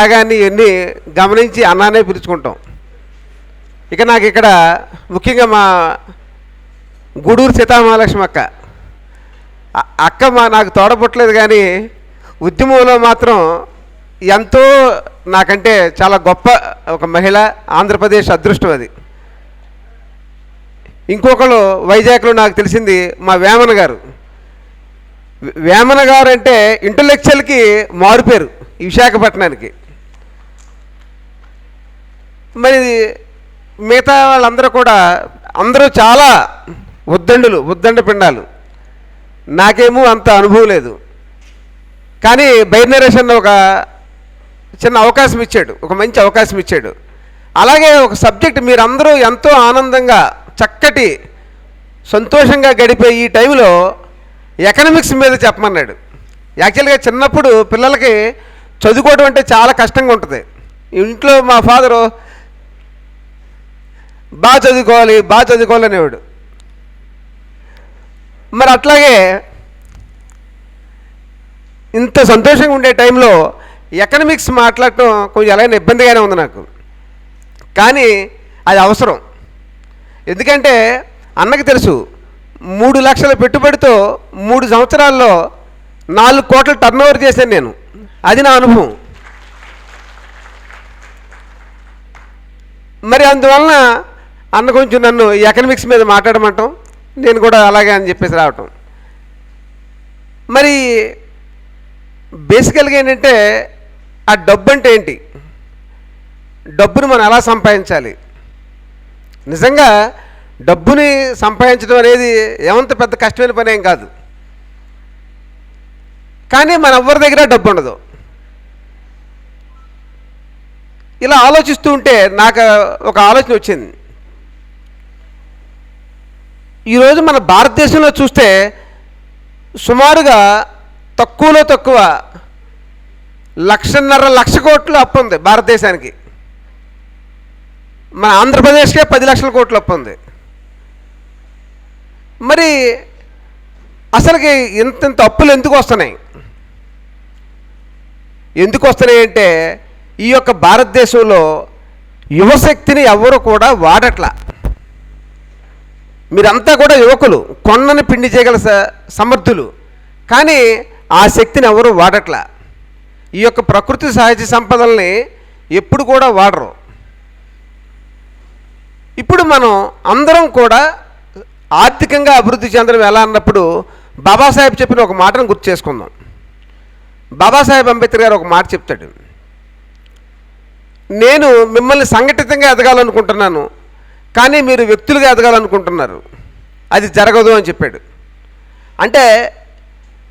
త్యాగాన్ని ఇవన్నీ గమనించి అన్నానే పిలుచుకుంటాం. ఇక నాకు ఇక్కడ ముఖ్యంగా మా గూడూరు సీతామహాలక్ష్మి అక్క. అక్క మా నాకు తోడపుట్టలేదు కానీ ఉద్యమంలో మాత్రం ఎంతో నాకంటే చాలా గొప్ప ఒక మహిళ ఆంధ్రప్రదేశ్ అదృష్టం అది. ఇంకొకరు వైజాగ్లో నాకు తెలిసింది మా వేమన గారు. వేమన గారు అంటే ఇంటలెక్చువల్కి మారుపేరు విశాఖపట్నానికి. మరి మిగతా వాళ్ళందరూ కూడా అందరూ చాలా ఉద్దండులు ఉద్దండ పిండాలు. నాకేమో అంత అనుభవం లేదు. కానీ బైనరేషన్ ఒక చిన్న అవకాశం ఇచ్చాడు ఒక మంచి అవకాశం ఇచ్చాడు. అలాగే ఒక సబ్జెక్ట్ మీరందరూ ఎంతో ఆనందంగా చక్కటి సంతోషంగా గడిపే ఈ టైంలో ఎకనామిక్స్ మీద చెప్పమన్నాడు. యాక్చువల్గా చిన్నప్పుడు పిల్లలకి చదువుకోవడం అంటే చాలా కష్టంగా ఉంటుంది. ఇంట్లో మా ఫాదరు బాగా చదువుకోవాలి బాగా చదువుకోవాలనేవాడు మరి అట్లాగే ఇంత సంతోషంగా ఉండే టైంలో ఎకనమిక్స్ మాట్లాడటం కొంచెం ఎలాగైనా ఇబ్బందిగానే ఉంది నాకు. కానీ అది అవసరం. ఎందుకంటే అన్నకి తెలుసు మూడు లక్షల పెట్టుబడితో మూడు సంవత్సరాల్లో నాలుగు కోట్ల టర్న్ ఓవర్ చేశాను నేను. అది నా అనుభవం. మరి అందువలన అన్న కొంచెం నన్ను ఎకనమిక్స్ ఎకనామిక్స్ మీద మాట్లాడమంటాం. నేను కూడా అలాగే అని చెప్పేసి రావటం. మరి బేసికల్గా ఏంటంటే ఆ డబ్బు అంటే ఏంటి? డబ్బును మనం ఎలా సంపాదించాలి? నిజంగా డబ్బుని సంపాదించడం అనేది ఏమంత పెద్ద కష్టమైన పని ఏం కాదు. కానీ మన ఎవరి దగ్గర డబ్బు ఉండదు. ఇలా ఆలోచిస్తూ ఉంటే నాకు ఒక ఆలోచన వచ్చింది. ఈరోజు మన భారతదేశంలో చూస్తే సుమారుగా తక్కువలో తక్కువ లక్షన్నర లక్ష కోట్లు అప్పు ఉంది భారతదేశానికి. మన ఆంధ్రప్రదేశ్కే పది లక్షల కోట్లు అప్పు ఉంది. మరి అసలుకి ఇంత ఇంత అప్పులు ఎందుకు వస్తున్నాయి? ఎందుకు వస్తున్నాయి అంటే ఈ యొక్క భారతదేశంలో యువశక్తిని ఎవరు కూడా వాడట్లా. మీరంతా కూడా యువకులు కొన్నని పిండి చేయగల సమర్థులు. కానీ ఆ శక్తిని ఎవరు వాడట్లా. ఈ యొక్క ప్రకృతి సహజ సంపదల్ని ఎప్పుడు కూడా వాడరు. ఇప్పుడు మనం అందరం కూడా ఆర్థికంగా అభివృద్ధి చెందడం ఎలా అన్నప్పుడు బాబాసాహెబ్ చెప్పిన ఒక మాటను గుర్తు చేసుకుందాం. బాబాసాహెబ్ అంబేద్కర్ గారు ఒక మాట చెప్తాడు. నేను మిమ్మల్ని సంఘటితంగా ఎదగాలనుకుంటున్నాను. కానీ మీరు వ్యక్తులుగా ఎదగాలనుకుంటున్నారు. అది జరగదు అని చెప్పాడు. అంటే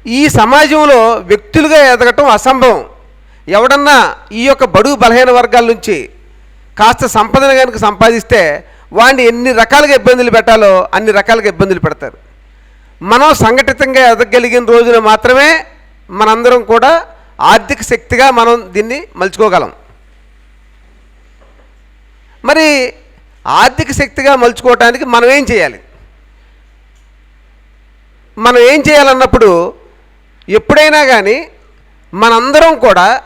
ఈ సమాజంలో వ్యక్తులుగా ఎదగటం అసంభవం. ఎవడన్నా ఈ యొక్క బడుగు బలహీన వర్గాల నుంచి కాస్త సంపదన కనుక సంపాదిస్తే వాడిని ఎన్ని రకాలుగా ఇబ్బందులు పెట్టాలో అన్ని రకాలుగా ఇబ్బందులు పెడతారు. మనం సంఘటితంగా ఎదగలిగిన రోజున మాత్రమే మనందరం కూడా ఆర్థిక శక్తిగా మనం దీన్ని మలుచుకోగలం. మరి ఆర్థిక శక్తిగా మలుచుకోవటానికి మనం ఏం చేయాలి? మనం ఏం చేయాలన్నప్పుడు ఎప్పుడైనా కానీ మనందరం కూడా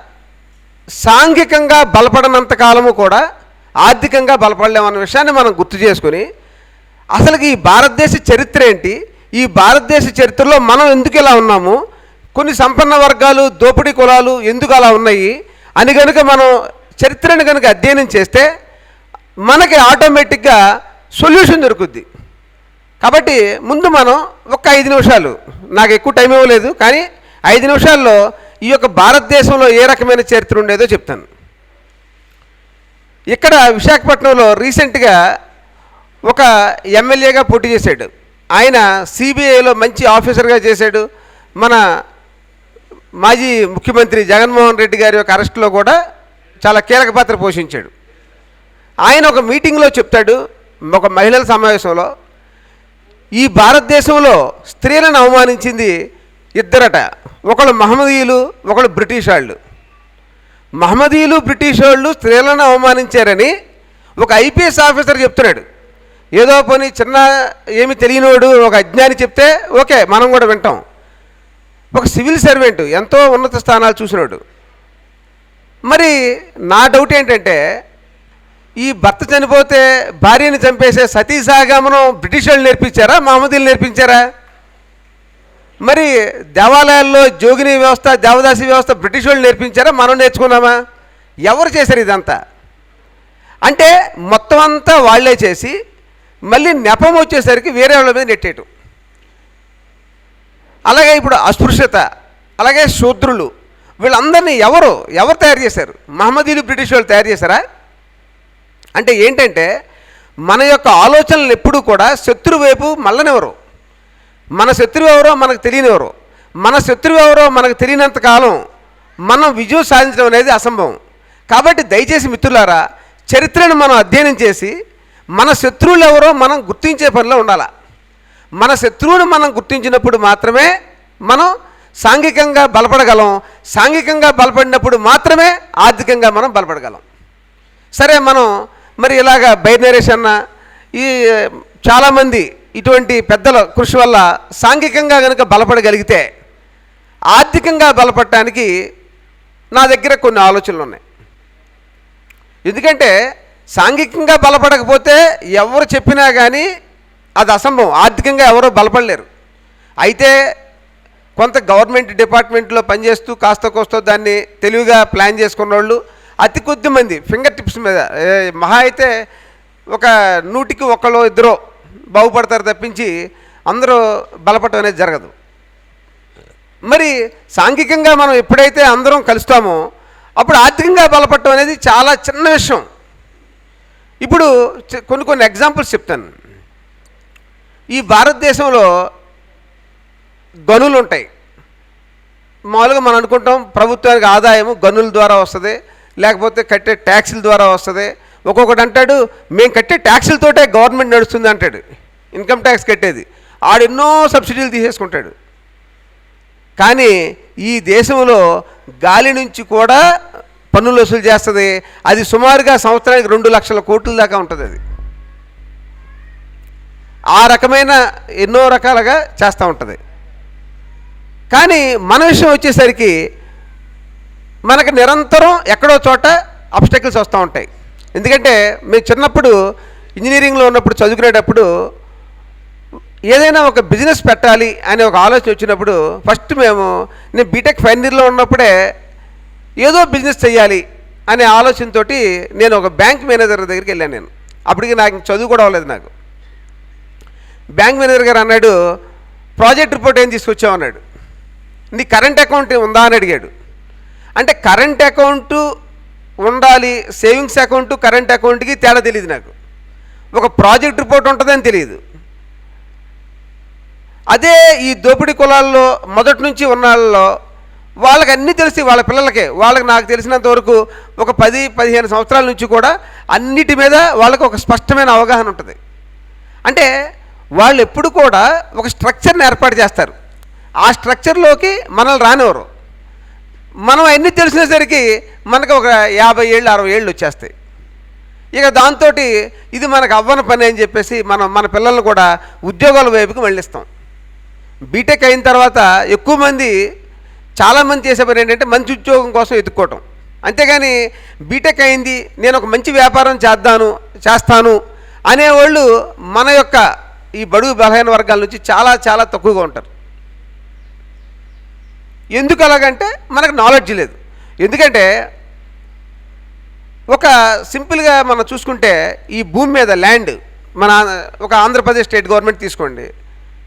సాంఘికంగా బలపడనంత కాలము కూడా ఆర్థికంగా బలపడలేమన్న విషయాన్ని మనం గుర్తు చేసుకుని అసలుకి ఈ భారతదేశ చరిత్ర ఏంటి? ఈ భారతదేశ చరిత్రలో మనం ఎందుకు ఇలా ఉన్నాము? కొన్ని సంపన్న వర్గాలు దోపిడీ కులాలు ఎందుకు అలా ఉన్నాయి? అని కనుక మనం చరిత్రను కనుక అధ్యయనం చేస్తే మనకి ఆటోమేటిక్గా సొల్యూషన్ దొరుకుద్ది. కాబట్టి ముందు మనం ఒక ఐదు నిమిషాలు నాకు ఎక్కువ టైం ఇవ్వలేదు కానీ ఐదు నిమిషాల్లో ఈ యొక్క భారతదేశంలో ఏ రకమైన చరిత్ర ఉండేదో చెప్తాను. ఇక్కడ విశాఖపట్నంలో రీసెంట్గా ఒక ఎమ్మెల్యేగా పోటీ చేశాడు. ఆయన సిబిఐలో మంచి ఆఫీసర్గా చేశాడు. మన మాజీ ముఖ్యమంత్రి జగన్మోహన్ రెడ్డి గారి యొక్క అరెస్టులో కూడా చాలా కీలక పాత్ర పోషించాడు. ఆయన ఒక మీటింగ్లో చెప్తాడు ఒక మహిళల సమావేశంలో ఈ భారతదేశంలో స్త్రీలను అవమానించింది ఇద్దరట. ఒకళ్ళు మహమ్మదీయులు ఒకళ్ళు బ్రిటిష్ వాళ్ళు మహమ్మదీయులు బ్రిటిష్ వాళ్ళు స్త్రీలను అవమానించారని ఒక ఐపీఎస్ ఆఫీసర్ చెప్తున్నాడు. ఏదో పని చిన్న ఏమి తెలియనివాడు ఒక అజ్ఞాని చెప్తే ఓకే మనం కూడా వింటాం. ఒక సివిల్ సర్వెంట్ ఎంతో ఉన్నత స్థానాలు చూసినాడు. మరి నా డౌట్ ఏంటంటే ఈ భర్త చనిపోతే భార్యని చంపేసే సతీ సాగమనం బ్రిటిష్ వాళ్ళు నేర్పించారా? మహమ్మదీలు నేర్పించారా? మరి దేవాలయాల్లో జోగిని వ్యవస్థ దేవదాసి వ్యవస్థ బ్రిటిష్ వాళ్ళు నేర్పించారా? మనం నేర్చుకున్నామా? ఎవరు చేశారు ఇదంతా? అంటే మొత్తం అంతా వాళ్ళే చేసి మళ్ళీ నెపం వచ్చేసరికి వేరే వాళ్ళ మీద నెట్టేయటం. అలాగే ఇప్పుడు అస్పృశ్యత అలాగే శూద్రులు వీళ్ళందరినీ ఎవరు ఎవరు తయారు చేశారు? మహమ్మదీలు బ్రిటిష్ వాళ్ళు తయారు చేశారా? అంటే ఏంటంటే మన యొక్క ఆలోచనలు ఎప్పుడూ కూడా శత్రువు వైపు మళ్ళనివ్వరు. మన శత్రువు ఎవరో మనకు తెలియనివ్వరు. మన శత్రువు ఎవరో మనకు తెలియనంత కాలం మనం విజయం సాధించడం అనేది అసంభవం. కాబట్టి దయచేసి మిత్రులారా చరిత్రను మనం అధ్యయనం చేసి మన శత్రువులు ఎవరో మనం గుర్తించే పనిలో ఉండాలి. మన శత్రువుని మనం గుర్తించినప్పుడు మాత్రమే మనం సాంఘికంగా బలపడగలం. సాంఘికంగా బలపడినప్పుడు మాత్రమే ఆర్థికంగా మనం బలపడగలం. సరే మనం మరి ఇలాగ బైనరేష్ అన్న ఈ చాలామంది ఇటువంటి పెద్దల కృషి వల్ల సాంఘికంగా కనుక బలపడగలిగితే ఆర్థికంగా బలపడటానికి నా దగ్గర కొన్ని ఆలోచనలు ఉన్నాయి. ఎందుకంటే సాంఘికంగా బలపడకపోతే ఎవరు చెప్పినా కానీ అది అసంభవం. ఆర్థికంగా ఎవరో బలపడలేరు. అయితే కొంత గవర్నమెంట్ డిపార్ట్మెంట్లో పనిచేస్తూ కాస్త కోస్తో దాన్ని తెలివిగా ప్లాన్ చేసుకున్న వాళ్ళు అతి కొద్ది మంది ఫింగర్ టిప్స్ మీద. మహా అయితే ఒక నూటికి ఒకళ్ళు ఇద్దరో బాగుపడతారు తప్పించి అందరూ బలపడటం అనేది జరగదు. మరి సాంఘికంగా మనం ఎప్పుడైతే అందరం కలుస్తామో అప్పుడు ఆర్థికంగా బలపడటం అనేది చాలా చిన్న విషయం. ఇప్పుడు కొన్ని కొన్ని ఎగ్జాంపుల్స్ చెప్తాను. ఈ భారతదేశంలో గనులు ఉంటాయి. మామూలుగా మనం అనుకుంటాం ప్రభుత్వానికి ఆదాయము గనుల ద్వారా వస్తుంది. లేకపోతే కట్టే ట్యాక్సుల ద్వారా వస్తుంది. ఒక్కొక్కటి అంటాడు మేము కట్టే ట్యాక్సులతోటే గవర్నమెంట్ నడుస్తుంది అంటాడు. ఇన్కమ్ ట్యాక్స్ కట్టేది. ఆడు ఎన్నో సబ్సిడీలు తీసేసుకుంటాడు. కానీ ఈ దేశంలో గాలి నుంచి కూడా పన్నులు వసూలు చేస్తుంది. అది సుమారుగా సంవత్సరానికి రెండు లక్షల కోట్ల దాకా ఉంటుంది అది. ఆ రకమైన ఎన్నో రకాలుగా చేస్తూ ఉంటుంది. కానీ మన విషయం వచ్చేసరికి మనకు నిరంతరం ఎక్కడో చోట అబ్స్టకిల్స్ వస్తూ ఉంటాయి. ఎందుకంటే మేము చిన్నప్పుడు ఇంజనీరింగ్లో ఉన్నప్పుడు చదువుకునేటప్పుడు ఏదైనా ఒక బిజినెస్ పెట్టాలి అనే ఒక ఆలోచన వచ్చినప్పుడు ఫస్ట్ మేము నేను బీటెక్ ఫైనల్ ఇయర్లో ఉన్నప్పుడే ఏదో బిజినెస్ చేయాలి అనే ఆలోచనతోటి నేను ఒక బ్యాంక్ మేనేజర్ దగ్గరికి వెళ్ళాను నేను. అప్పటికి నాకు చదువు కూడా అవ్వలేదు నాకు. బ్యాంక్ మేనేజర్ గారు అన్నాడు ప్రాజెక్ట్ రిపోర్ట్ ఏం తీసుకొచ్చావు? అన్నాడు. నీ కరెంట్ అకౌంట్ ఉందా? అని అడిగాడు. అంటే కరెంట్ అకౌంట్ ఉండాలి సేవింగ్స్ అకౌంట్ కరెంట్ అకౌంట్కి తేడా తెలియదు నాకు. ఒక ప్రాజెక్ట్ రిపోర్ట్ ఉంటుందని తెలియదు అదే ఈ దోపిడీ కులాల్లో మొదటి నుంచి ఉన్న వాళ్ళలో వాళ్ళకి అన్నీ తెలిసి వాళ్ళ పిల్లలకే. వాళ్ళకి నాకు తెలిసినంత వరకు ఒక పది పదిహేను సంవత్సరాల నుంచి కూడా అన్నిటి మీద వాళ్ళకి ఒక స్పష్టమైన అవగాహన ఉంటుంది. అంటే వాళ్ళు ఎప్పుడు కూడా ఒక స్ట్రక్చర్ని ఏర్పాటు చేస్తారు. ఆ స్ట్రక్చర్లోకి మనల్ని రానివ్వరు. మనం అన్నీ తెలిసినసరికి మనకు ఒక యాభై ఏళ్ళు అరవై ఏళ్ళు వచ్చేస్తాయి. ఇక దాంతో ఇది మనకు అవ్వని పని అని చెప్పేసి మనం మన పిల్లల్ని కూడా ఉద్యోగాల వైపుకి మళ్ళిస్తాం. బీటెక్ అయిన తర్వాత ఎక్కువ మంది చాలామంది చేసే పని ఏంటంటే మంచి ఉద్యోగం కోసం ఎత్తుక్కోవటం. అంతేగాని బీటెక్ అయింది నేను ఒక మంచి వ్యాపారం చేద్దాను చేస్తాను అనేవాళ్ళు మన యొక్క ఈ బడుగు బలహీన వర్గాల నుంచి చాలా చాలా తక్కువగా ఉంటారు. ఎందుకు అలాగంటే మనకు నాలెడ్జ్ లేదు. ఎందుకంటే ఒక సింపుల్గా మనం చూసుకుంటే ఈ భూమి మీద ల్యాండ్ మన ఒక ఆంధ్రప్రదేశ్ స్టేట్ గవర్నమెంట్ తీసుకోండి.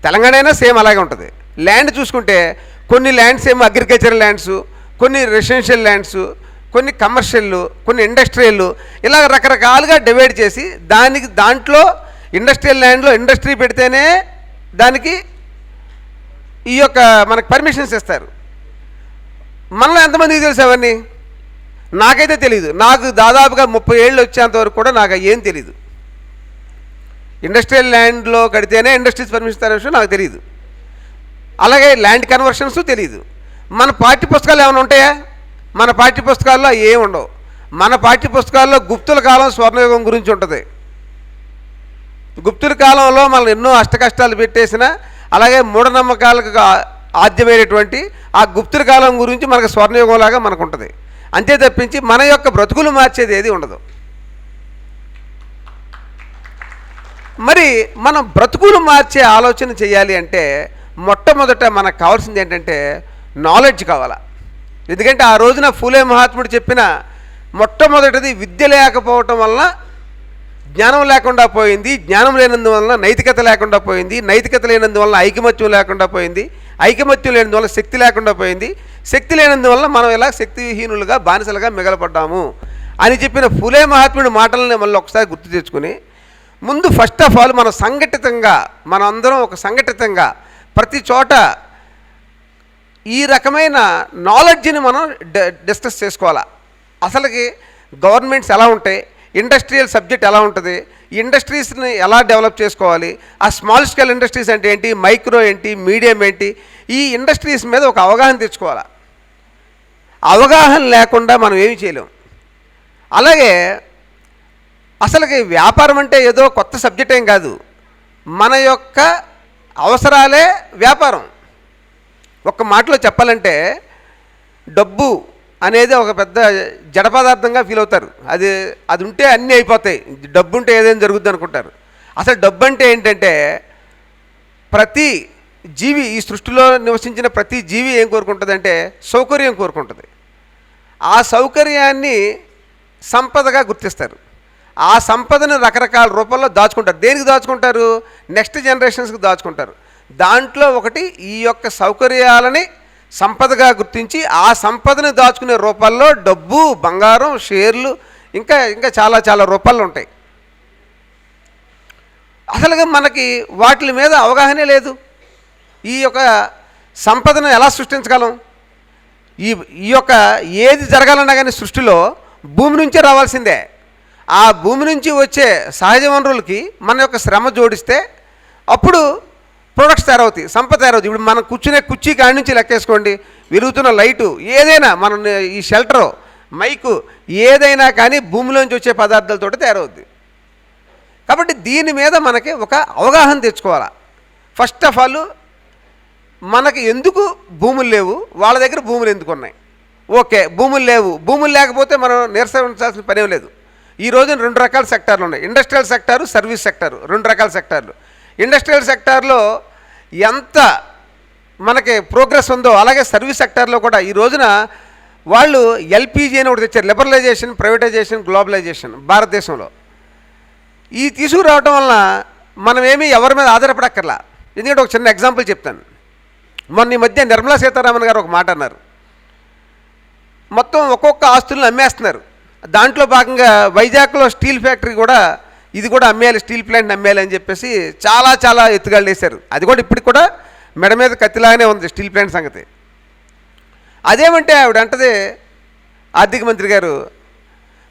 తెలంగాణ అయినా సేమ్ అలాగే ఉంటుంది. ల్యాండ్ చూసుకుంటే కొన్ని ల్యాండ్స్ ఏమో అగ్రికల్చర్ ల్యాండ్స్ కొన్ని రెసిడెన్షియల్ ల్యాండ్స్ కొన్ని కమర్షియల్ కొన్ని ఇండస్ట్రియల్ ఇలా రకరకాలుగా డివైడ్ చేసి దానికి దాంట్లో ఇండస్ట్రియల్ ల్యాండ్లో ఇండస్ట్రీ పెడితేనే దానికి ఈ యొక్క మనకు పర్మిషన్స్ ఇస్తారు. మనలో ఎంతమందికి తెలుసు అవన్నీ? నాకైతే తెలియదు నాకు దాదాపుగా ముప్పై ఏళ్ళు వచ్చేంత వరకు కూడా నాకు ఏం తెలియదు ఇండస్ట్రియల్ ల్యాండ్లో కడితేనే ఇండస్ట్రీస్ పర్మిషన్ ఇస్తారనే విషయం నాకు తెలియదు అలాగే ల్యాండ్ కన్వర్షన్స్ తెలియదు మన పాఠ్య పుస్తకాలు ఏమైనా ఉంటాయా? మన పాఠ్య పుస్తకాల్లో ఏమి ఉండవు. మన పాఠ్య పుస్తకాల్లో గుప్తుల కాలం స్వర్ణయుగం గురించి ఉంటుంది. గుప్తుల కాలంలో మనం ఎన్నో అష్టకష్టాలు పెట్టేసిన అలాగే మూఢనమ్మకాలకు ఆద్యమైనటువంటి ఆ గుప్తుల కాలం గురించి మనకు స్వర్ణయుగంలాగా మనకు ఉంటుంది అంతే తప్పించి మన యొక్క బ్రతుకులు మార్చేది ఏది ఉండదు. మరి మనం బ్రతుకులు మార్చే ఆలోచన చేయాలి అంటే మొట్టమొదట మనకు కావాల్సింది ఏంటంటే నాలెడ్జ్ కావాలా. ఎందుకంటే ఆ రోజున ఫూలే మహాత్ముడు చెప్పిన మొట్టమొదటిది విద్య లేకపోవటం వలన జ్ఞానం లేకుండా పోయింది జ్ఞానం లేనందువలన నైతికత లేకుండా పోయింది నైతికత లేనందువలన ఐకమత్యం లేకుండా పోయింది ఐకమత్యం లేనందువల్ల శక్తి లేకుండా పోయింది. శక్తి లేనందువల్ల మనం ఇలా శక్తిహీనులుగా బానిసలుగా మిగలపడ్డాము అని చెప్పిన ఫులే మహాత్ముడి మాటలని మళ్ళీ ఒకసారి గుర్తు తెచ్చుకుని ముందు ఫస్ట్ ఆఫ్ ఆల్ మనం సంఘటితంగా మనం అందరం ఒక సంఘటితంగా ప్రతి చోట ఈ రకమైన నాలెడ్జ్ని మనం డిస్కస్ చేసుకోవాలా? అసలుకి గవర్నమెంట్స్ ఎలా ఉంటాయి? ఇండస్ట్రియల్ సబ్జెక్ట్ ఎలా ఉంటుంది? ఇండస్ట్రీస్ని ఎలా డెవలప్ చేసుకోవాలి? ఆ స్మాల్ స్కేల్ ఇండస్ట్రీస్ అంటే ఏంటి? మైక్రో ఏంటి? మీడియం ఏంటి? ఈ ఇండస్ట్రీస్ మీద ఒక అవగాహన తెచ్చుకోవాలా? అవగాహన లేకుండా మనం ఏమి చేయలేం. అలాగే అసలుకి వ్యాపారం అంటే ఏదో కొత్త సబ్జెక్ట్ ఏం కాదు. మన యొక్క అవసరాలే వ్యాపారం. ఒక్క మాటలో చెప్పాలంటే డబ్బు అనేది ఒక పెద్ద జడ పదార్థంగా ఫీల్ అవుతారు. అది అది ఉంటే అన్నీ అయిపోతాయి. డబ్బు ఉంటే ఏదైనా జరుగుద్ది అనుకుంటారు. అసలు డబ్బు అంటే ఏంటంటే ప్రతి జీవి ఈ సృష్టిలో నివసించిన ప్రతి జీవి ఏం కోరుకుంటుందంటే సౌకర్యం కోరుకుంటుంది. ఆ సౌకర్యాన్ని సంపదగా గుర్తిస్తారు. ఆ సంపదను రకరకాల రూపాల్లో దాచుకుంటారు. దేనికి దాచుకుంటారు? నెక్స్ట్ జనరేషన్స్కి దాచుకుంటారు. దాంట్లో ఒకటి ఈ యొక్క సౌకర్యాలని సంపదగా గుర్తించి ఆ సంపదను దాచుకునే రూపాల్లో డబ్బు బంగారం షేర్లు ఇంకా ఇంకా చాలా చాలా రూపాలు ఉంటాయి. అసలుగా మనకి వాటి మీద అవగాహనే లేదు. ఈ యొక్క సంపదను ఎలా సృష్టించగలం? ఈ ఈ యొక్క ఏది జరగాలన్నా కానీ సృష్టిలో భూమి నుంచే రావాల్సిందే. ఆ భూమి నుంచి వచ్చే సహజ వనరులకి మన యొక్క శ్రమ జోడిస్తే అప్పుడు ప్రొడక్ట్స్ తయారవుతాయి సంపద తయారవుతుంది ఇప్పుడు మనం కూర్చునే కుర్చీ కాడి నుంచి లెక్కేసుకోండి. వెలుగుతున్న లైటు ఏదైనా మన ఈ షెల్టరు మైకు ఏదైనా కానీ భూమిలోంచి వచ్చే పదార్థాలతో తయారవుద్ది. కాబట్టి దీని మీద మనకి ఒక అవగాహన తెచ్చుకోవాలి. ఫస్ట్ ఆఫ్ ఆల్ మనకి ఎందుకు భూములు లేవు? వాళ్ళ దగ్గర భూములు ఎందుకు ఉన్నాయి ఓకే భూములు లేవు. భూములు లేకపోతే మనం నిరసించాల్సిన పనేం లేదు. ఈ రోజున రెండు రకాల సెక్టార్లు ఉన్నాయి. Industrial sector service sector. రెండు రకాల సెక్టార్లు. ఇండస్ట్రియల్ సెక్టార్లో ఎంత మనకి ప్రోగ్రెస్ ఉందో అలాగే సర్వీస్ సెక్టార్లో కూడా ఈ రోజున వాళ్ళు ఎల్పిజి అని ఒకటి తెచ్చారు. లిబరలైజేషన్ ప్రైవేటైజేషన్ గ్లోబలైజేషన్ భారతదేశంలో. ఈ తీసుకురావటం వలన మనం ఏమీ ఎవరి మీద ఆధారపడక్కర్లా. ఎందుకంటే ఒక చిన్న ఎగ్జాంపుల్ చెప్తాను. మొన్న ఈ మధ్య నిర్మలా సీతారామన్ గారు ఒక మాట అన్నారు. మొత్తం ఒక్కొక్క ఆస్తులను అమ్మేస్తున్నారు. దాంట్లో భాగంగా వైజాగ్లో స్టీల్ ఫ్యాక్టరీ కూడా ఇది కూడా అమ్మేయాలి స్టీల్ ప్లాంట్ అమ్మేయాలి అని చెప్పేసి చాలా చాలా ఎత్తుగాళ్ళు వేశారు. అది కూడా ఇప్పటికి కూడా మెడ మీద కత్తిలాగానే ఉంది స్టీల్ ప్లాంట్ సంగతి. అదేమంటే ఆవిడ అంటది ఆర్థిక మంత్రి గారు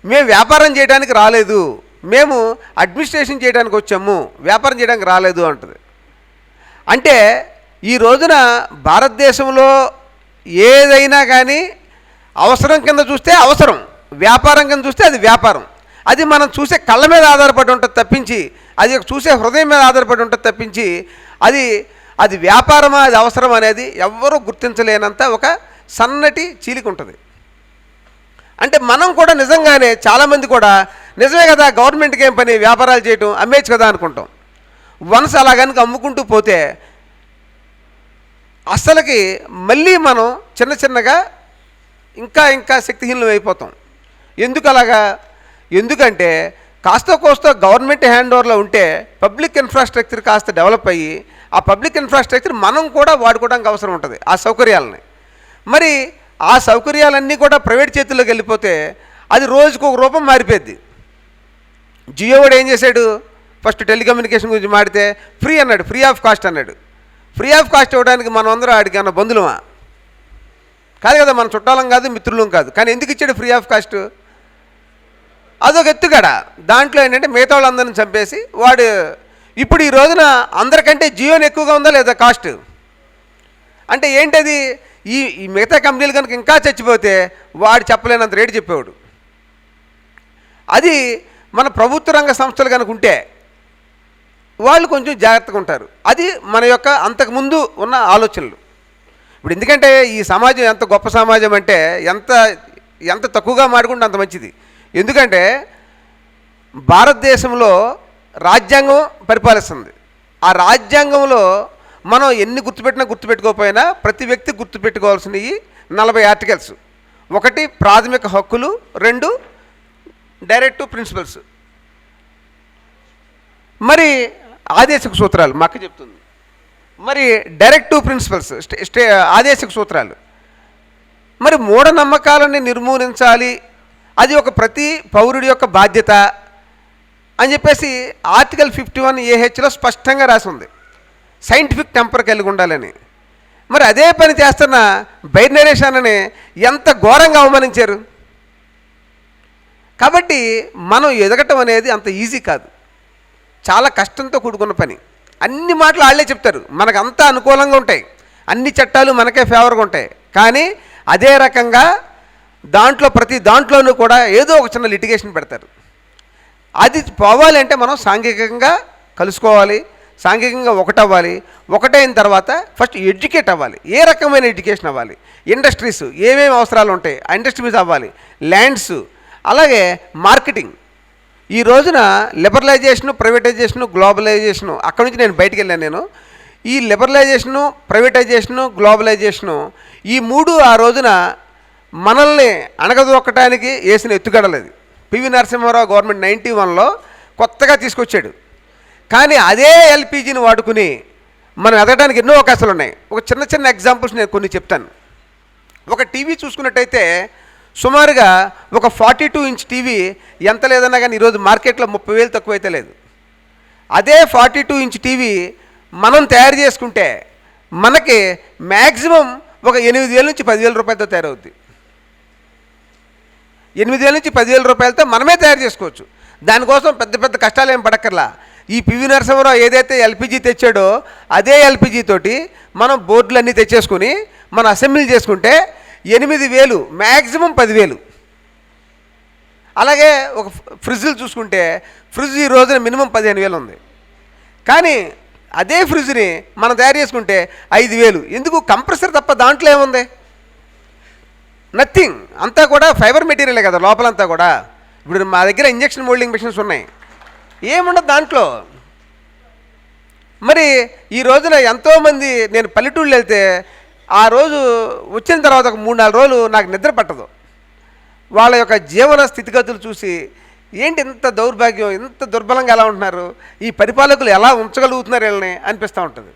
మేము వ్యాపారం చేయడానికి రాలేదు. మేము అడ్మినిస్ట్రేషన్ చేయడానికి వచ్చాము. వ్యాపారం చేయడానికి రాలేదు అంటది. అంటే ఈ రోజున భారతదేశంలో ఏదైనా కానీ అవసరం కింద చూస్తే అవసరం వ్యాపారం కింద చూస్తే అది వ్యాపారం. అది మనం చూసే కళ్ళ మీద ఆధారపడి ఉంటుంది తప్పించి అది చూసే హృదయం మీద ఆధారపడి ఉంటుంది తప్పించి అది అది వ్యాపారమా అది అవసరం అనేది ఎవ్వరూ గుర్తించలేనంత ఒక సన్నటి చీలిక ఉంటుంది. అంటే మనం కూడా నిజంగానే చాలామంది కూడా నిజమే కదా గవర్నమెంట్కి ఏం పని వ్యాపారాలు చేయటం అమ్మేచ్చు కదా అనుకుంటాం. వన్స్ అలాగనుక అమ్ముకుంటూ పోతే అస్సలకి మళ్ళీ మనం చిన్న చిన్నగా ఇంకా ఇంకా శక్తిహీనం అయిపోతాం. ఎందుకు అలాగా ఎందుకంటే కాస్త కోస్త గవర్నమెంట్ హ్యాండ్ ఓవర్లో ఉంటే పబ్లిక్ ఇన్ఫ్రాస్ట్రక్చర్ కాస్త డెవలప్ అయ్యి ఆ పబ్లిక్ ఇన్ఫ్రాస్ట్రక్చర్ మనం కూడా వాడుకోవడానికి అవసరం ఉంటుంది ఆ సౌకర్యాలని. మరి ఆ సౌకర్యాలన్నీ కూడా ప్రైవేట్ చేతుల్లోకి వెళ్ళిపోతే అది రోజుకు ఒక రూపం మారిపోద్ది. జియో వాడు ఏం చేశాడు? ఫస్ట్ టెలికమ్యూనికేషన్ గురించి మాడితే ఫ్రీ అన్నాడు ఫ్రీ ఆఫ్ కాస్ట్ అన్నాడు. ఫ్రీ ఆఫ్ కాస్ట్ ఇవ్వడానికి మనం అందరూ ఆడికి అన్న బంధులమా కాదు కదా మన చుట్టాలం కాదు మిత్రులం కాదు. కానీ ఎందుకు ఇచ్చాడు ఫ్రీ ఆఫ్ కాస్ట్? అదొక ఎత్తుగడ. దాంట్లో ఏంటంటే మిగతా వాళ్ళందరిని చంపేసి వాడు ఇప్పుడు ఈ రోజున అందరికంటే జియోని ఎక్కువగా ఉందా లేదా కాస్ట్? అంటే ఏంటది? ఈ ఈ మిగతా కంపెనీలు కనుక ఇంకా చచ్చిపోతే వాడు చెప్పలేనంత రేటు చెప్పేవాడు. అది మన ప్రభుత్వ రంగ సంస్థలు కనుక ఉంటే వాళ్ళు కొంచెం జాగ్రత్తగా ఉంటారు. అది మన యొక్క అంతకుముందు ఉన్న ఆలోచనలు. ఇప్పుడు ఎందుకంటే ఈ సమాజం ఎంత గొప్ప సమాజం అంటే ఎంత ఎంత తక్కువగా మాడుకుంటే అంత మంచిది. ఎందుకంటే భారతదేశంలో రాజ్యాంగం పరిపాలిస్తుంది. ఆ రాజ్యాంగంలో మనం ఎన్ని గుర్తుపెట్టినా గుర్తుపెట్టుకోకపోయినా ప్రతి వ్యక్తి గుర్తుపెట్టుకోవాల్సినవి నలభై ఆర్టికల్స్. ఒకటి ప్రాథమిక హక్కులు రెండు డైరెక్ట్ ప్రిన్సిపల్స్. మరి ఆదేశక సూత్రాలు మా అక్క చెప్తుంది. మరి డైరెక్టివ్ ప్రిన్సిపల్స్ స్టే స్టే ఆదేశక సూత్రాలు. మరి మూఢనమ్మకాలని నిర్మూలించాలి. అది ఒక ప్రతి పౌరుడి యొక్క బాధ్యత అని చెప్పేసి ఆర్టికల్ ఫిఫ్టీ వన్ ఏహెచ్లో స్పష్టంగా రాసి ఉంది. సైంటిఫిక్ టెంపర్ కలిగి ఉండాలని. మరి అదే పని చేస్తున్న బైనరేషన్ని ఎంత ఘోరంగా అవమానించారు? కాబట్టి మనం ఎదగటం అనేది అంత ఈజీ కాదు. చాలా కష్టంతో కూడుకున్న పని. అన్ని మాటలు వాళ్ళే చెప్తారు. మనకు అంతా అనుకూలంగా ఉంటాయి. అన్ని చట్టాలు మనకే ఫేవర్గా ఉంటాయి. కానీ అదే రకంగా దాంట్లో ప్రతి దాంట్లోనూ కూడా ఏదో ఒక చిన్న లిటిగేషన్ పెడతారు. అది పోవాలంటే మనం సాంఘికంగా కలుసుకోవాలి. సాంఘికంగా ఒకటవ్వాలి. ఒకటైన తర్వాత ఫస్ట్ ఎడ్యుకేట్ అవ్వాలి. ఏ రకమైన ఎడ్యుకేషన్ అవ్వాలి? ఇండస్ట్రీస్ ఏమేమి అవసరాలు ఉంటాయి? ఆ ఇండస్ట్రీస్ అవ్వాలి. ల్యాండ్స్ అలాగే మార్కెటింగ్. ఈ రోజున లిబరలైజేషను ప్రైవేటైజేషను గ్లోబలైజేషను అక్కడి నుంచి నేను బయటికి వెళ్ళాను నేను. ఈ లిబరలైజేషను ప్రైవేటైజేషను గ్లోబలైజేషను ఈ మూడు ఆ రోజున మనల్ని అణగదొక్కటానికి వేసిన ఎత్తుగడలేదు P V Narasimharao government ninety వన్లో కొత్తగా తీసుకొచ్చాడు. కానీ అదే ఎల్పిజిని వాడుకుని మనం ఎదగడానికి ఎన్నో అవకాశాలు ఉన్నాయి. ఒక చిన్న చిన్న ఎగ్జాంపుల్స్ నేను కొన్ని చెప్తాను. ఒక టీవీ చూసుకున్నట్టయితే సుమారుగా ఒక ఫార్టీ టూ ఇంచ్ టీవీ ఎంత లేదన్నా కానీ ఈరోజు మార్కెట్లో ముప్పై వేలు తక్కువైతే లేదు. అదే ఫార్టీ టూ ఇంచ్ టీవీ మనం తయారు చేసుకుంటే మనకి మ్యాక్సిమం ఒక ఎనిమిది వేల నుంచి పదివేల రూపాయలతో తయారవుద్ది. ఎనిమిది వేల నుంచి పదివేల రూపాయలతో మనమే తయారు చేసుకోవచ్చు. దానికోసం పెద్ద పెద్ద కష్టాలు ఏం పడక్కర్లా. ఈ పివి నరసింహరావు ఏదైతే ఎల్పిజి తెచ్చాడో అదే ఎల్పిజి తోటి మనం బోర్డులన్నీ తెచ్చేసుకుని మనం అసెంబ్లీ చేసుకుంటే ఎనిమిది వేలు మ్యాక్సిమం పదివేలు. అలాగే ఒక ఫ్రిడ్జ్లు చూసుకుంటే ఫ్రిడ్జ్ ఈ రోజున మినిమం పదిహేను వేలు ఉంది. కానీ అదే ఫ్రిడ్జ్ని మనం తయారు చేసుకుంటే ఐదు వేలు. ఎందుకు? కంప్రెసర్ తప్ప దాంట్లో ఏముంది? నథింగ్. అంతా కూడా ఫైబర్ మెటీరియలే కదా లోపలంతా కూడా. ఇప్పుడు మా దగ్గర ఇంజక్షన్ మోల్డింగ్ మిషన్స్ ఉన్నాయి. ఏముండదు దాంట్లో? మరి ఈ రోజున ఎంతోమంది నేను పల్లెటూళ్ళు వెళ్తే ఆ రోజు వచ్చిన తర్వాత ఒక మూడు నాలుగు రోజులు నాకు నిద్ర పట్టదు. వాళ్ళ యొక్క జీవన స్థితిగతులు చూసి ఏంటి ఇంత దౌర్భాగ్యం ఇంత దుర్బలంగా ఎలా ఉంటున్నారు? ఈ పరిపాలకులు ఎలా ఉంచగలుగుతున్నారు వీళ్ళని? అనిపిస్తూ ఉంటుంది.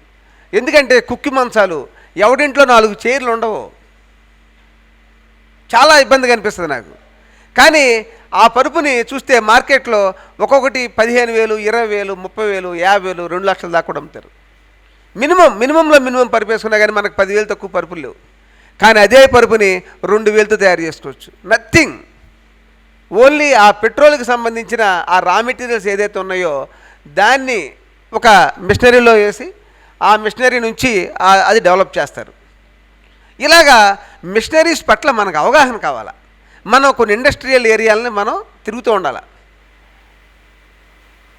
ఎందుకంటే కుక్కి మంచాలు ఎవడింట్లో నాలుగు చైర్లు ఉండవు. చాలా ఇబ్బందిగా అనిపిస్తుంది నాకు. కానీ ఆ పరుపుని చూస్తే మార్కెట్లో ఒక్కొక్కటి పదిహేను వేలు ఇరవై వేలు ముప్పై వేలు యాభై వేలు రెండు లక్షల దాకా కూడా అమ్ముతారు. మినిమం మినిమంలో మినిమం పరుపు వేసుకున్నా కానీ మనకు పదివేలు తక్కువ పరుపులు లేవు. కానీ అదే పరుపుని రెండు వేలతో తయారు చేసుకోవచ్చు. నథింగ్ ఓన్లీ ఆ పెట్రోల్కి సంబంధించిన ఆ రా మెటీరియల్స్ ఏదైతే ఉన్నాయో దాన్ని ఒక మిషనరీలో వేసి ఆ మిషనరీ నుంచి అది డెవలప్ చేస్తారు. ఇలాగా మిషనరీస్ పట్ల మనకు అవగాహన కావాలా? మనం కొన్ని ఇండస్ట్రియల్ ఏరియాలని మనం తిరుగుతూ ఉండాలి?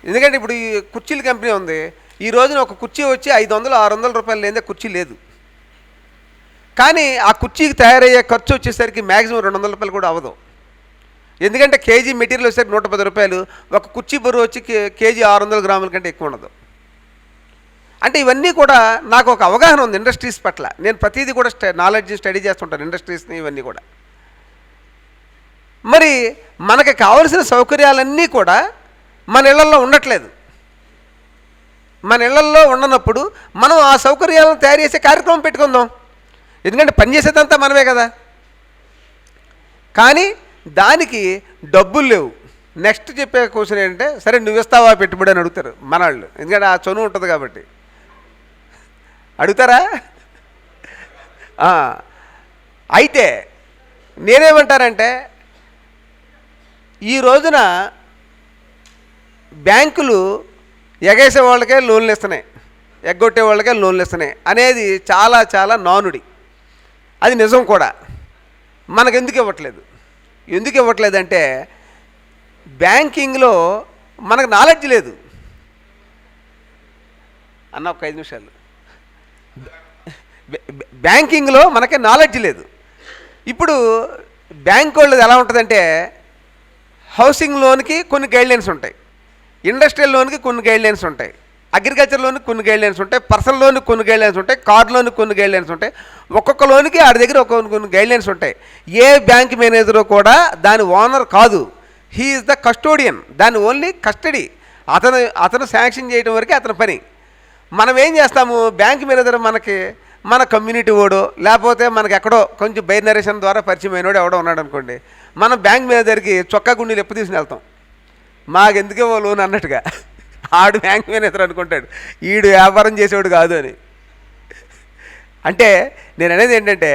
ఎందుకంటే ఇప్పుడు ఈ కుర్చీల కంపెనీ ఉంది. ఈ రోజున ఒక కుర్చీ వచ్చి ఐదు వందలు ఆరు వందల రూపాయలు లేదా కుర్చీ లేదు. కానీ ఆ కుర్చీకి తయారయ్యే ఖర్చు వచ్చేసరికి మ్యాక్సిమం రెండు వందల రూపాయలు కూడా అవ్వదు. ఎందుకంటే కేజీ మెటీరియల్ వచ్చేసరికి నూట పది రూపాయలు ఒక కుర్చీ బరువు వచ్చి కేజీ ఆరు వందల గ్రాముల కంటే ఎక్కువ ఉండదు. అంటే ఇవన్నీ కూడా నాకు ఒక అవగాహన ఉంది ఇండస్ట్రీస్ పట్ల. నేను ప్రతిదీ కూడా స్ట నాలెడ్జ్ స్టడీ చేస్తుంటాను ఇండస్ట్రీస్ని ఇవన్నీ కూడా. మరి మనకి కావలసిన సౌకర్యాలన్నీ కూడా మన ఇళ్ళలో ఉండట్లేదు. మన ఇళ్ళలో ఉండనప్పుడు మనం ఆ సౌకర్యాలను తయారు చేసే కార్యక్రమం పెట్టుకుందాం. ఎందుకంటే పనిచేసేదంతా మనమే కదా. కానీ దానికి డబ్బులు లేవు. నెక్స్ట్ చెప్పే క్వశ్చన్ ఏంటంటే సరే నువ్వు ఇస్తావా పెట్టుబడి అని అడుగుతారు మనవాళ్ళు. ఎందుకంటే ఆ చనువు ఉంటుంది కాబట్టి. అడుగుతారా? అయితే నేనేమంటానంటే ఈ రోజున బ్యాంకులు ఎగేసే వాళ్ళకే లోన్లు ఇస్తున్నాయి. ఎగ్గొట్టే వాళ్ళకే లోన్లు ఇస్తున్నాయి. అనేది చాలా చాలా నానుడి. అది నిజం కూడా. మనకు ఎందుకు ఇవ్వట్లేదు? ఎందుకు ఇవ్వట్లేదంటే బ్యాంకింగ్లో మనకు నాలెడ్జ్ లేదు. అన్న ఒక ఐదు నిమిషాలు. బ్యాంకింగ్లో మనకి నాలెడ్జ్ లేదు. ఇప్పుడు బ్యాంక్ వాళ్ళది ఎలా ఉంటుందంటే హౌసింగ్ లోన్కి కొన్ని గైడ్లైన్స్ ఉంటాయి. ఇండస్ట్రియల్ లోన్కి కొన్ని గైడ్ లైన్స్ ఉంటాయి. అగ్రికల్చర్ లోన్కి కొన్ని గైడ్ లైన్స్ ఉంటాయి పర్సనల్ లోన్కి కొన్ని గైడ్ లైన్స్ ఉంటాయి కార్ లోన్కి కొన్ని గైడ్ లైన్స్ ఉంటాయి. ఒక్కొక్క లోన్కి ఆడి దగ్గర ఒక కొన్ని గైడ్ లైన్స్ ఉంటాయి. ఏ బ్యాంక్ మేనేజరు కూడా దాని ఓనర్ కాదు. హీ ఈజ్ ద కస్టోడియన్ దాని ఓన్లీ కస్టడీ అతను అతను శాంక్షన్ చేయడం వరకే అతని పని. మనం ఏం చేస్తాము? బ్యాంక్ మేనేజర్ మనకి మన కమ్యూనిటీ ఓడు లేకపోతే మనకి ఎక్కడో కొంచెం బై నరేషన్ ద్వారా పరిచయం అయినోడు ఎవడో ఉన్నాడు అనుకోండి. మనం బ్యాంక్ మేనేజర్కి చొక్కా గుండీలు ఎప్పు తీసుకుని వెళ్తాం? మాకెందుకే ఓ లోన్ అన్నట్టుగా. ఆడు బ్యాంక్ మేనేజర్ అనుకుంటాడు ఈడు వ్యాపారం చేసేవాడు కాదు అని. అంటే నేను అనేది ఏంటంటే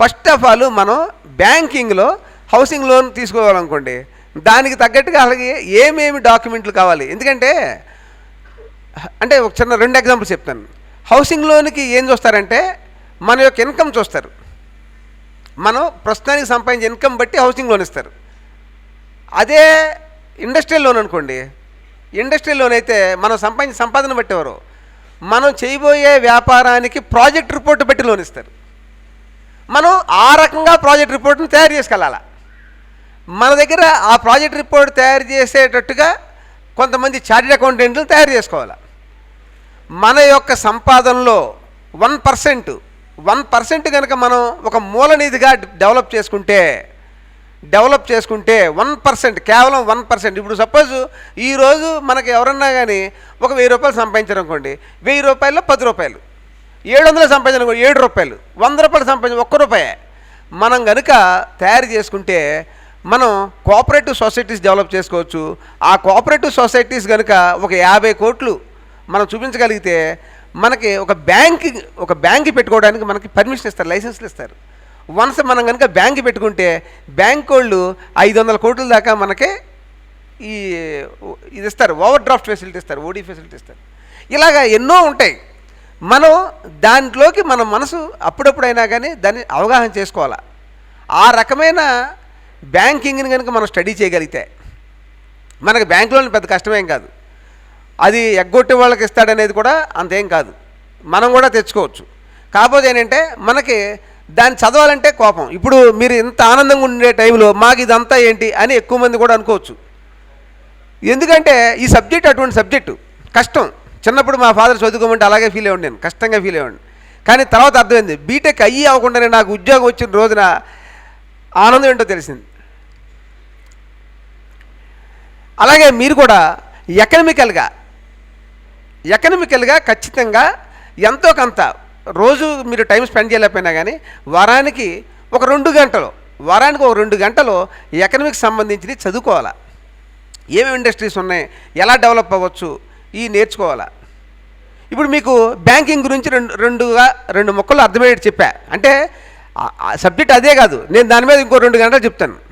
ఫస్ట్ ఆఫ్ ఆల్ మనం బ్యాంకింగ్లో హౌసింగ్ లోన్ తీసుకోవాలనుకోండి దానికి తగ్గట్టుగా అలాగే ఏమేమి డాక్యుమెంట్లు కావాలి? ఎందుకంటే అంటే ఒక చిన్న రెండు ఎగ్జాంపుల్స్ చెప్తాను. హౌసింగ్ లోన్కి ఏం చూస్తారంటే మన యొక్క ఇన్కమ్ చూస్తారు. మనం ప్రస్తుతానికి సంపాదించే ఇన్కమ్ బట్టి హౌసింగ్ లోన్ ఇస్తారు. అదే ఇండస్ట్రియల్ లోన్ అనుకోండి ఇండస్ట్రియల్ లోన్ అయితే మనం సంపాదించిన సంపాదన పెట్టేవారు. మనం చేయబోయే వ్యాపారానికి ప్రాజెక్ట్ రిపోర్ట్ బట్టి లోన్ ఇస్తారు. మనం ఆ రకంగా ప్రాజెక్ట్ రిపోర్ట్ని తయారు చేసుకెళ్ళాలా. మన దగ్గర ఆ ప్రాజెక్ట్ రిపోర్ట్ తయారు చేసేటట్టుగా కొంతమంది చార్టెడ్ అకౌంటెంట్లు తయారు చేసుకోవాలి. మన యొక్క సంపాదనలో వన్ పర్సెంట్ వన్ పర్సెంట్ కనుక మనం ఒక మూలనిధిగా డెవలప్ చేసుకుంటే డెవలప్ చేసుకుంటే వన్ పర్సెంట్ కేవలం వన్ పర్సెంట్. ఇప్పుడు సపోజ్ ఈరోజు మనకి ఎవరన్నా కానీ ఒక వెయ్యి రూపాయలు సంపాదించారు అనుకోండి వెయ్యి రూపాయల్లో పది రూపాయలు ఏడు వందలు సంపాదించారు ఏడు రూపాయలు వంద రూపాయలు సంపాదించిన ఒక్క రూపాయే. మనం కనుక తయారు చేసుకుంటే మనం కోఆపరేటివ్ సొసైటీస్ డెవలప్ చేసుకోవచ్చు. ఆ కోఆపరేటివ్ సొసైటీస్ కనుక ఒక యాభై కోట్లు మనం చూపించగలిగితే మనకి ఒక బ్యాంక్ ఒక బ్యాంక్ పెట్టుకోవడానికి మనకి పర్మిషన్ ఇస్తారు లైసెన్స్లు ఇస్తారు. వన్స్ మనం కనుక బ్యాంక్ పెట్టుకుంటే బ్యాంక్ వాళ్ళు ఐదు వందల కోట్ల దాకా మనకి ఈ ఇది ఇస్తారు ఓవర్ డ్రాఫ్ట్ ఫెసిలిటీ ఇస్తారు ఓడీ ఫెసిలిటీ ఇస్తారు. ఇలాగా ఎన్నో ఉంటాయి. మనం దాంట్లోకి మన మనసు అప్పుడప్పుడైనా కానీ దాన్ని అవగాహన చేసుకోవాలా. ఆ రకమైన బ్యాంకింగ్ని కనుక మనం స్టడీ చేయగలిగితే మనకి బ్యాంకులోని పెద్ద కష్టమేం కాదు. అది ఎగ్గొట్టే వాళ్ళకి ఇస్తాడనేది కూడా అంతేం కాదు. మనం కూడా తెచ్చుకోవచ్చు. కాకపోతే ఏంటంటే మనకి దాన్ని చదవాలంటే కోపం. ఇప్పుడు మీరు ఇంత ఆనందంగా ఉండే టైంలో మాకు ఇదంతా ఏంటి అని ఎక్కువ మంది కూడా అనుకోవచ్చు. ఎందుకంటే ఈ సబ్జెక్ట్ అటువంటి సబ్జెక్టు. కష్టం. చిన్నప్పుడు మా ఫాదర్ చదువుకోమంటే అలాగే ఫీల్ అయ్యండి నేను. కష్టంగా ఫీల్ అయ్యండి కానీ తర్వాత అర్థమైంది. బీటెక్ అయ్యి అవ్వకుండానే నాకు ఉద్యోగం వచ్చిన రోజున ఆనందం ఏంటో తెలిసింది. అలాగే మీరు కూడా ఎకనమికల్గా ఎకనమికల్గా ఖచ్చితంగా ఎంతో కొంత రోజు మీరు టైం స్పెండ్ చేయలేకపోయినా కానీ వారానికి ఒక రెండు గంటలు వారానికి ఒక రెండు గంటలు ఎకనమిక్స్ సంబంధించి చదువుకోవాలా. ఏమేమి ఇండస్ట్రీస్ ఉన్నాయి ఎలా డెవలప్ అవ్వచ్చు ఈ నేర్చుకోవాలా. ఇప్పుడు మీకు బ్యాంకింగ్ గురించి రెండు రెండుగా రెండు మొక్కలు అర్థమయ్యేటి చెప్పా. అంటే సబ్జెక్ట్ అదే కాదు నేను దాని మీద ఇంకో రెండు గంటలు చెప్తాను.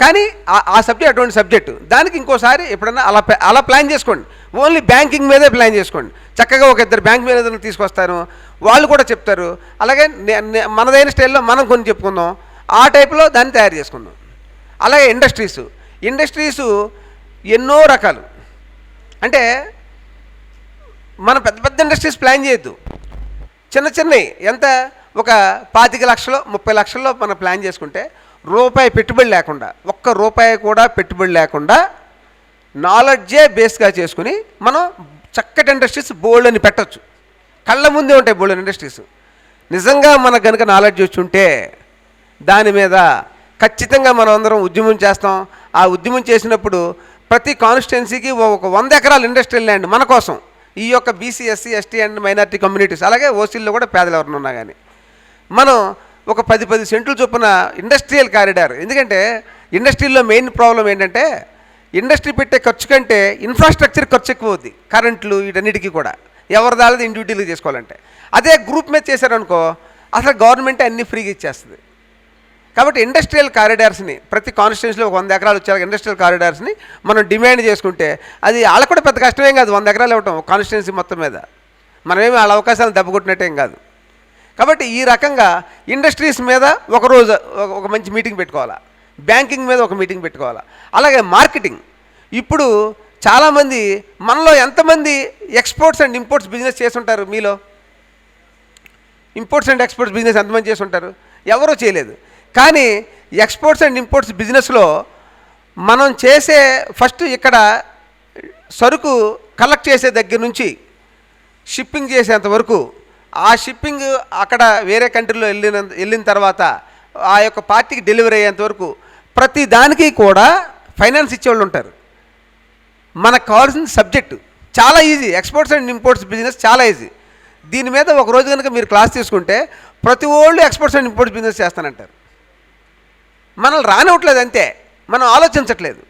కానీ ఆ- ఆ సబ్జెక్ట్ అటువంటి సబ్జెక్టు. దానికి ఇంకోసారి ఎప్పుడన్నా అలా అలా ప్లాన్ చేసుకోండి. ఓన్లీ బ్యాంకింగ్ మీదే ప్లాన్ చేసుకోండి. చక్కగా ఒక ఇద్దరు బ్యాంక్ మేనేజర్ని తీసుకొస్తాను వాళ్ళు కూడా చెప్తారు. అలాగే నే- నే- మనదైన స్టైల్లో మనం కొన్ని చెప్పుకుందాం. ఆ టైప్లో దాన్ని తయారు చేసుకుందాం. అలాగే ఇండస్ట్రీస్. ఇండస్ట్రీస్ ఎన్నో రకాలు. అంటే మనం పెద్ద పెద్ద ఇండస్ట్రీస్ ప్లాన్ చేయొద్దు. చిన్న చిన్నవి ఎంత? ఒక పాతిక లక్షలు ముప్పై లక్షల్లో మనం ప్లాన్ చేసుకుంటే రూపాయి పెట్టుబడి లేకుండా ఒక్క రూపాయి కూడా పెట్టుబడి లేకుండా నాలెడ్జే బేస్గా చేసుకుని మనం చక్కటి ఇండస్ట్రీస్ బోల్డ్ అని పెట్టచ్చు. కళ్ళ ముందే ఉంటాయి బోల్డ్ ఇండస్ట్రీస్. నిజంగా మనకు కనుక నాలెడ్జ్ వచ్చి ఉంటే దాని మీద ఖచ్చితంగా మనం అందరం ఉద్యమం చేస్తాం. ఆ ఉద్యమం చేసినప్పుడు ప్రతి కాన్స్టిట్యున్సీకి ఒక వంద ఎకరాల ఇండస్ట్రియల్ ల్యాండ్ మన కోసం. ఈ యొక్క BC SC ST and minority communities అలాగే ఓసీల్లో కూడా పేదలు ఎవరైనా ఉన్నా కానీ మనం ఒక పది పది సెంట్లు చొప్పున ఇండస్ట్రియల్ కారిడార్. ఎందుకంటే ఇండస్ట్రీలో మెయిన్ ప్రాబ్లం ఏంటంటే ఇండస్ట్రీ పెట్టే ఖర్చు కంటే ఇన్ఫ్రాస్ట్రక్చర్ ఖర్చు ఎక్కువ అవుద్ది కరెంట్లు వీటన్నిటికీ కూడా. ఎవరి దానిది ఇండివిజువల్గా చేసుకోవాలంటే. అదే గ్రూప్ మీద చేశారనుకో అసలు గవర్నమెంట్ అన్ని ఫ్రీగా ఇచ్చేస్తుంది. కాబట్టి ఇండస్ట్రియల్ కారిడార్స్ని ప్రతి కాన్స్టిట్యూన్సీలో ఒక వంద ఎకరాలు వచ్చాక ఇండస్ట్రియల్ కారిడార్స్ని మనం డిమాండ్ చేసుకుంటే అది వాళ్ళకు కూడా పెద్ద కష్టమేం కాదు వంద ఎకరాలు ఇవ్వటం కాన్స్టిట్యున్సీ మొత్తం మీద. మనమేమి వాళ్ళ అవకాశాలను దెబ్బకొట్టినట్టేం కాదు. కాబట్టి ఈ రకంగా ఇండస్ట్రీస్ మీద ఒక రోజు ఒక- ఒక మంచి మీటింగ్ పెట్టుకోవాలా. బ్యాంకింగ్ మీద ఒక మీటింగ్ పెట్టుకోవాలా. అలాగే మార్కెటింగ్. ఇప్పుడు చాలామంది మనలో ఎంతమంది ఎక్స్పోర్ట్స్ అండ్ ఇంపోర్ట్స్ బిజినెస్ చేస్తుంటారు మీలో? ఇంపోర్ట్స్ అండ్ ఎక్స్పోర్ట్స్ బిజినెస్ ఎంతమంది చేసి ఉంటారు ఎవరూ చేయలేదు. కానీ ఎక్స్పోర్ట్స్ అండ్ ఇంపోర్ట్స్ బిజినెస్లో మనం చేసే ఫస్ట్ ఇక్కడ సరుకు కలెక్ట్ చేసే దగ్గర నుంచి షిప్పింగ్ చేసేంత వరకు ఆ షిప్పింగ్ అక్కడ వేరే కంట్రీలో వెళ్ళిన వెళ్ళిన తర్వాత ఆ యొక్క పార్టీకి డెలివరీ అయ్యేంత వరకు ప్రతి దానికి కూడా ఫైనాన్స్ ఇచ్చేవాళ్ళు ఉంటారు. మనకు కావాల్సిన సబ్జెక్టు చాలా easy. Exports and imports business చాలా ఈజీ. దీని మీద ఒక రోజు కనుక మీరు క్లాస్ తీసుకుంటే ప్రతి ఓళ్ళు ఎక్స్పోర్ట్స్ అండ్ ఇంపోర్ట్స్ బిజినెస్ చేస్తానంటారు. మనల్ని రానివ్వట్లేదు అంతే. మనం ఆలోచించట్లేదు.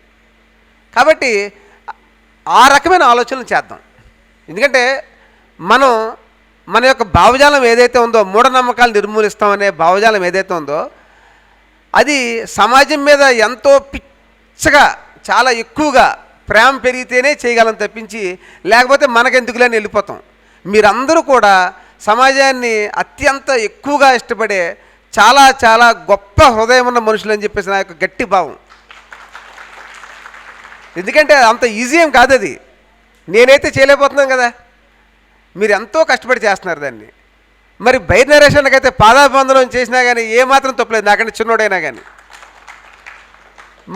కాబట్టి ఆ రకమైన ఆలోచనలు చేద్దాం. ఎందుకంటే మనం మన యొక్క భావజాలం ఏదైతే ఉందో మూఢనమ్మకాలు నిర్మూలిస్తామనే భావజాలం ఏదైతే ఉందో అది సమాజం మీద ఎంతో పిచ్చగా చాలా ఎక్కువగా ప్రేమ పెరిగితేనే చేయగలం తప్పించి లేకపోతే మనకెందుకులేని వెళ్ళిపోతాం. మీరందరూ కూడా సమాజాన్ని అత్యంత ఎక్కువగా ఇష్టపడే చాలా చాలా గొప్ప హృదయం ఉన్న మనుషులు అని చెప్పేసి నా యొక్క గట్టి భావం. ఎందుకంటే అంత ఈజీ ఏం కాదు అది నేనైతే చేయలేకపోతున్నాను కదా. మీరు ఎంతో కష్టపడి చేస్తున్నారు దాన్ని. మరి బయట నరేషన్కైతే పాదాబంధనం చేసినా కానీ ఏమాత్రం తప్పలేదు నాకంటే చిన్నోడైనా కానీ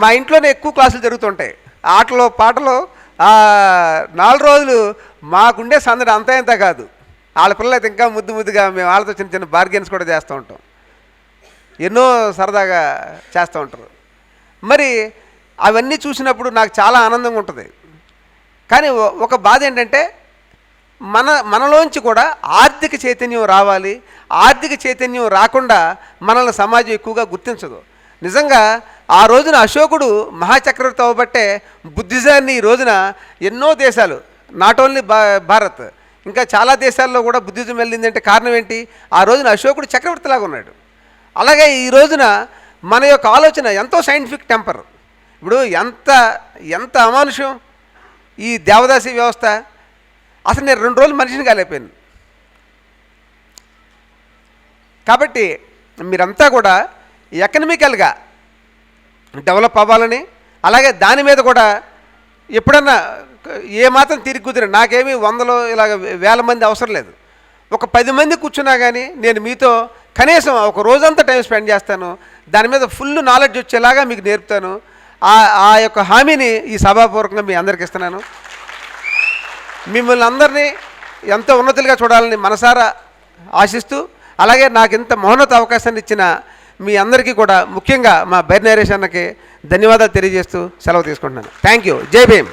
మా ఇంట్లోనే ఎక్కువ క్లాసులు జరుగుతుంటాయి. ఆటలో పాటలు నాలుగు రోజులు మాకుండే సందడి అంతా ఇంత కాదు. వాళ్ళ పిల్లలు అయితే ఇంకా ముద్దు ముద్దుగా మేము వాళ్ళతో చిన్న చిన్న బార్గెన్స్ కూడా చేస్తూ ఉంటాం. ఎన్నో సరదాగా చేస్తూ ఉంటారు. మరి అవన్నీ చూసినప్పుడు నాకు చాలా ఆనందంగా ఉంటుంది. కానీ ఒక బాధ ఏంటంటే మన మనలోంచి కూడా ఆర్థిక చైతన్యం రావాలి. ఆర్థిక చైతన్యం రాకుండా మనల్ని సమాజం ఎక్కువగా గుర్తించదు. నిజంగా ఆ రోజున అశోకుడు మహాచక్రవర్తి అవ్వబట్టే బుద్ధిజాన్ని ఈ రోజున ఎన్నో దేశాలు నాట్ ఓన్లీ భా భారత్ ఇంకా చాలా దేశాల్లో కూడా బుద్ధిజం వెళ్ళిందంటే కారణం ఏంటి? ఆ రోజున అశోకుడు చక్రవర్తిలాగా ఉన్నాడు. అలాగే ఈ రోజున మన యొక్క ఆలోచన ఎంతో సైంటిఫిక్ టెంపర్. ఇప్పుడు ఎంత ఎంత అమానుషం ఈ దేవదాసి వ్యవస్థ? అసలు నేను రెండు రోజులు మనిషిని కాలేకపోయాను. కాబట్టి మీరంతా కూడా ఎకనమికల్గా డెవలప్ అవ్వాలని అలాగే దాని మీద కూడా ఎప్పుడన్నా ఏ మాత్రం తిరిగి కుదిరి నాకేమీ వందలో ఇలాగ వేల మంది అవసరం లేదు. ఒక పది మంది కూర్చున్నా కానీ నేను మీతో కనీసం ఒక రోజంతా టైం స్పెండ్ చేస్తాను దాని మీద ఫుల్ నాలెడ్జ్ వచ్చేలాగా మీకు నేర్పుతాను. ఆ ఆ యొక్క హామీని ఈ సభాపూర్వకంగా మీ అందరికి ఇస్తున్నాను. మిమ్మల్ని అందరినీ ఎంతో ఉన్నతులుగా చూడాలని మనసారా ఆశిస్తూ అలాగే నాకు ఇంత మౌనత అవకాశాన్ని ఇచ్చిన మీ అందరికీ కూడా ముఖ్యంగా మా బైర్ అన్నకి ధన్యవాదాలు తెలియజేస్తూ సెలవు తీసుకుంటున్నాను. థ్యాంక్ యూ జై భీమ్.